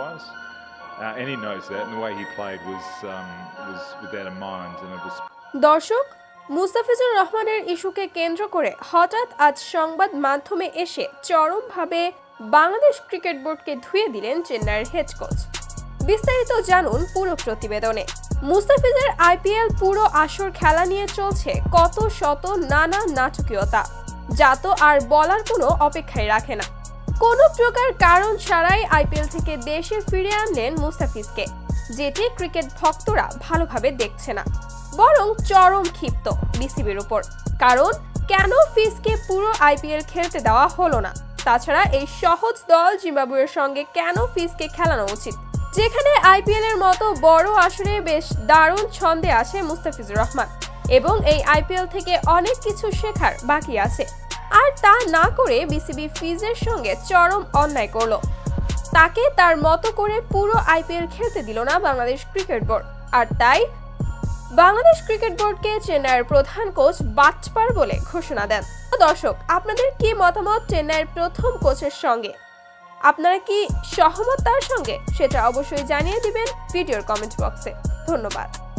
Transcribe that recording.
otherwise. Uh, and he knows that, and the way he played was um, was with that in mind, and it was দর্শক মুস্তাফিজুর রহমানের ইস্যুকে কেন্দ্র করে হঠাৎ আজ সংবাদ মাধ্যমে এসে চরমভাবে বাংলাদেশ ক্রিকেট বোর্ডকে ধুয়ে দিলেন চেন্নাইয়ের হেড কোচ বিস্তারিত জানুন পুরো প্রতিবেদনে। মুস্তাফিজের আইপিএল পুরো আসর খেলা নিয়ে চলছে কত শত নানা নাটকীয়তা। যা তো আর বলার কোনো অপেক্ষাই রাখে না। কোনো প্রকার কারণ ছাড়াই আইপিএল থেকে দেশে ফিরে আনলেন মুস্তাফিজকে, যেটি ক্রিকেট ভক্তরা ভালোভাবে দেখছে না। বরং চরম ক্ষিপ্ত বিসিবির উপর কারণ কেন ফিসকে পুরো আইপিএল খেলতে দেওয়া হলো না? তাছাড়া এই সহজ দল জিম্বাবুয়ের সঙ্গে কেন ফিসকে খেলানো উচিত? যেখানে আইপিএল এর মতো বড় আসরে বেশ দারুণ ছন্দে আছে মুস্তাফিজুর রহমান। এবং এই আইপিএল থেকে অনেক কিছু শেখার বাকি আছে। আর তা না করে বিসিবি ফিজের সঙ্গে চরম অন্যায় করল। তাকে তার মতো করে পুরো আইপিএল খেলতে দিল না বাংলাদেশ ক্রিকেট বোর্ড। আর তাই বাংলাদেশ ক্রিকেট বোর্ডকে চেন্নাইয়ের প্রধান কোচ বাটপার বলে ঘোষণা দেন। দর্শক, আপনাদের কি মতামত চেন্নাইয়ের প্রথম কোচের সঙ্গে? আপনারা কি সহমত তার সঙ্গে? সেটা অবশ্যই জানিয়ে দিবেন ভিডিওর কমেন্ট বক্সে। ধন্যবাদ।